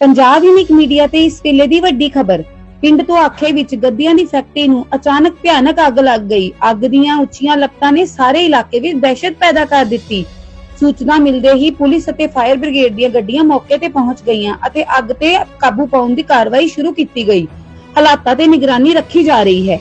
Punjab unique media ਤੇ ਇਸ ਵੇਲੇ ਦੀ ਵੱਡੀ ਖਬਰ। ਪਿੰਡ ਤੋਂ ਆਖੇ ਵਿੱਚ ਗੱਦੀਆਂ ਦੀ ਫੈਕਟਰੀ ਨੂੰ ਅਚਾਨਕ ਭਿਆਨਕ ਅੱਗ ਲੱਗ ਗਈ। ਅੱਗ ਦੀਆਂ ਉੱਚੀਆਂ ਲਪਟਾਂ ਨੇ ਸਾਰੇ ਇਲਾਕੇ ਵਿੱਚ ਦਹਿਸ਼ਤ ਪੈਦਾ ਕਰ ਦਿੱਤੀ। ਸੂਚਨਾ ਮਿਲਦੇ ਹੀ ਪੁਲਿਸ ਅਤੇ ਫਾਇਰ ਬ੍ਰਿਗੇਡ ਦੀਆਂ ਗੱਡੀਆਂ ਮੌਕੇ ਤੇ ਪਹੁੰਚ ਗਈਆਂ ਅਤੇ ਅੱਗ ਤੇ ਕਾਬੂ ਪਾਉਣ ਦੀ ਕਾਰਵਾਈ ਸ਼ੁਰੂ ਕੀਤੀ ਗਈ। ਹਾਲਾਤਾਂ ਤੇ ਨਿਗਰਾਨੀ ਰੱਖੀ ਜਾ ਰਹੀ ਹੈ।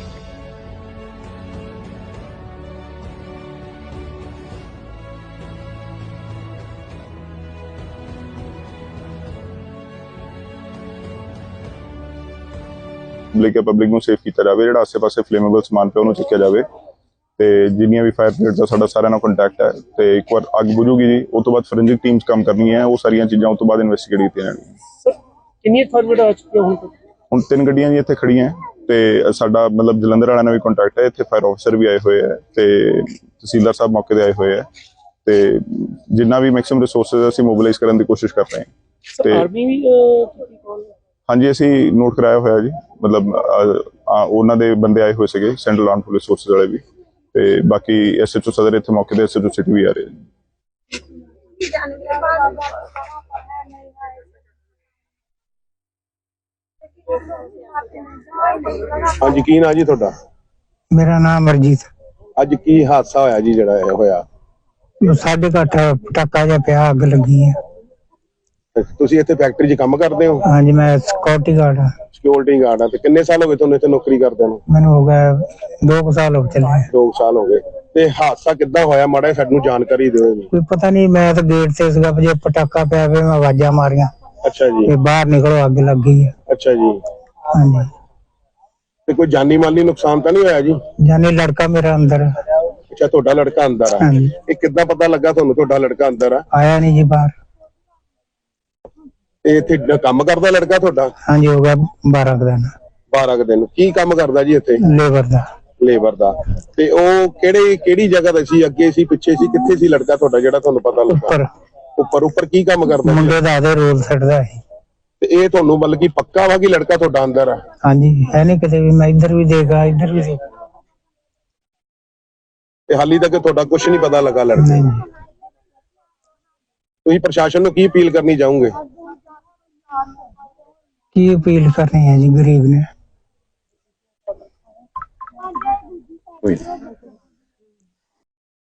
ਪਬਲਿਕ ਹੈ ਪਬਲਿਕ ਨੂੰ ਸੇਫ ਕੀਤਾ ਜਾਵੇ ਜਿਹੜਾ ਆਸ-ਪਾਸੇ ਫਲੇਮੇਬਲ ਸਮਾਨ ਪਿਆ ਉਹਨੂੰ ਚੱਕਿਆ ਜਾਵੇ। ਤੇ ਜਿੰਨੀਆਂ ਵੀ ਫਾਇਰ ਬ੍ਰਿਗੇਡ ਦਾ ਸਾਡਾ ਸਾਰਿਆਂ ਨਾਲ ਕੰਟੈਕਟ ਹੈ ਤੇ ਇੱਕ ਵਾਰ ਅੱਗ ਬੁਝੂਗੀ ਜੀ ਉਸ ਤੋਂ ਬਾਅਦ ਫੋਰੈਂਸਿਕ ਟੀਮਸ ਕੰਮ ਕਰਨੀਆਂ ਉਹ ਸਾਰੀਆਂ ਚੀਜ਼ਾਂ ਉਸ ਤੋਂ ਬਾਅਦ ਇਨਵੈਸਟੀਗੇਟ ਕੀਤੀਆਂ ਜਾਣਗੀਆਂ। ਕਿੰਨੀ ਫਾਰਮੇਟ ਆ ਚੁੱਕੇ ਹੁਣ ਤੱਕ? ਹੁਣ ਤਿੰਨ ਗੱਡੀਆਂ ਜੀ ਇੱਥੇ ਖੜੀਆਂ ਤੇ ਸਾਡਾ ਮਤਲਬ ਜਲੰਧਰ ਵਾਲਿਆਂ ਨਾਲ ਵੀ ਕੰਟੈਕਟ ਹੈ ਇੱਥੇ ਫਾਇਰ ਆਫਸਰ ਵੀ ਆਏ ਹੋਏ ਹੈ ਤੇ ਤਹਿਸੀਲਦਾਰ ਸਾਹਿਬ ਮੌਕੇ ਤੇ ਆਏ ਹੋਏ ਹੈ ਤੇ ਜਿੰਨਾ ਵੀ ਮੈਕਸਿਮਮ ਰਿਸੋਰਸਸ ਅਸੀਂ ਮੋਬਿਲਾਈਜ਼ ਕਰਨ ਦੀ ਕੋਸ਼ਿਸ਼ ਕਰ ਰਹੇ ਹਾਂ। ਤੇ ਆਰਮੀ ਵੀ? ਹਾਂਜੀ ਅਸੀਂ ਨੋਟ ਕਰਾਇਆ ਹੋਇਆ ਜੀ। ਮਤਲਬ ਉਹਨਾਂ ਦੇ ਬੰਦੇ ਆਏ ਹੋਏ ਸੀਗੇ ਸੈਂਟਰਲ ਆਰਮ ਪੁਲਿਸ ਫੋਰਸਸ ਵਾਲੇ ਵੀ। ਤੇ ਬਾਕੀ ਐਸਐਚਓ ਸਦਰ ਇੱਥੇ ਮੌਕੇ ਤੇ ਐਸਐਚਓ ਸਿਟੀ ਵੀ ਆ ਰਹੇ ਨੇ ਹਾਂਜੀ ਕੀ ਨਾਂ ਜੀ ਤੁਹਾਡਾ? ਮੇਰਾ ਨਾਮ ਅਰਜੀਤ ਅੱਜ ਕੀ ਹਾਦਸਾ ਹੋਇਆ ਜੀ ਜਿਹੜਾ ਇਹ ਹੋਇਆ? ਕੁ ਅੱਠ ਪਟਾਕਾ ਜਿਹਾ ਪਿਆ ਅੱਗ ਲੱਗੀ ਹੈ ਤੁਸੀਂ ਇੱਥੇ ਫੈਕਟਰੀ 'ਚ ਕੰਮ ਕਰਦੇ ਹੋ? ਹਾਂਜੀ ਮੈਂ ਸਿਕਿਉਰਟੀ ਗਾਰਡ ਹਾਂ। ਸਿਕਿਉਰਿਟੀ ਗਾਰਡ ਆ ਤੇ ਕਿੰਨੇ ਸਾਲ ਹੋ ਗਏ ਤੁਹਾਨੂੰ ਇੱਥੇ ਨੌਕਰੀ ਕਰਦੇ ਨੂੰ? ਮੈਨੂੰ ਹੋ ਗਿਆ 2 ਸਾਲ ਹੋ ਚੱਲੇ ਆ। 2 ਸਾਲ ਹੋ ਗਏ। ਤੇ ਹਾਦਸਾ ਕਿੱਦਾਂ ਹੋਇਆ? ਮਾੜਾ ਸਾਨੂੰ ਜਾਣਕਾਰੀ ਦਿਓ ਜੀ। ਕੋਈ ਪਤਾ ਨਹੀਂ ਮੈਂ ਤਾਂ ਗੇਟ ਤੇ ਸੀਗਾ ਜੇ ਪਟਾਕਾ ਪਿਆ ਵੇ ਮੈਂ ਆਵਾਜ਼ਾਂ ਮਾਰੀਆਂ। ਅੱਛਾ ਜੀ। ਤੇ ਬਾਹਰ ਨਿਕਲੋ ਅੱਗ ਲੱਗ ਗਈ ਹੈ ਅੱਛਾ ਜੀ। ਹਾਂਜੀ। ਤੇ ਕੋਈ ਜਾਨੀ ਮਾਲੀ ਨੁਕਸਾਨ ਤਾਂ ਨਹੀਂ ਹੋਇਆ ਜੀ? ਜਾਨੀ ਲੜਕਾ ਮੇਰਾ ਅੰਦਰ। ਅੱਛਾ ਤੁਹਾਡਾ ਲੜਕਾ ਅੰਦਰ ਆ। ਹਾਂਜੀ। ਇਹ ਕਿੱਦਾਂ ਪਤਾ ਲੱਗਾ ਤੁਹਾਨੂੰ ਤੁਹਾਡਾ ਲੜਕਾ ਅੰਦਰ ਆ? ਆਇਆ ਨਹੀਂ ਜੀ ਬਾਹਰ। ਤੇ ਇੱਥੇ ਕੰਮ ਕਰਦਾ ਲੜਕਾ ਤੁਹਾਡਾ? ਹਾਂਜੀ ਹੋ ਗਿਆ 12 ਕੁ ਦਿਨ। 12 ਕੁ ਦਿਨ। ਕੀ ਕੰਮ ਕਰਦਾ ਜੀ ਇੱਥੇ? ਲੇਬਰ ਦਾ। ਲੇਬਰ ਦਾ। ਤੇ ਉਹ ਕਿਹੜੇ ਕਿਹੜੀ ਜਗ੍ਹਾ ਤੇ ਸੀ? ਅੱਗੇ ਸੀ ਪਿੱਛੇ ਸੀ? ਕਿੱਥੇ ਸੀ ਲੜਕਾ ਤੁਹਾਡਾ ਜਿਹੜਾ ਤੁਹਾਨੂੰ ਪਤਾ ਲੱਗਾ? ਉੱਪਰ। ਉੱਪਰ ਉੱਪਰ ਕੀ ਕੰਮ ਕਰਦਾ ਸੀ? ਮੁੰਡੇ ਦਾ ਆਦੇ ਰੋਲ ਛੱਡਦਾ ਹੈ ਤੇ ਇਹ ਤੁਹਾਨੂੰ ਬਲਕਿ ਪੱਕਾ ਵਾ ਕਿ ਲੜਕਾ ਤੁਹਾਡਾ ਅੰਦਰ ਆ? ਹਾਂਜੀ ਹੈ ਨਹੀਂ ਕਿਤੇ ਵੀ। ਮੈਂ ਇੱਧਰ ਵੀ ਦੇਖਾ ਇੱਧਰ ਵੀ ਦੇਖ ਤੇ ਹਾਲੀ ਤੱਕ ਤੁਹਾਡਾ ਕੁਝ ਨਹੀਂ ਪਤਾ ਲੱਗਾ ਲੜਕੇ ਨੂੰ। ਤੁਸੀਂ ਪ੍ਰਸ਼ਾਸਨ ਨੂੰ ਕੀ ਅਪੀਲ ਕਰਨੀ ਚਾਹੋਗੇ? ਕੀ ਅਪੀਲ ਕਰਨੀ ਹੈ ਜੀ ਗਰੀਬ ਨੇ? ਕੋਈ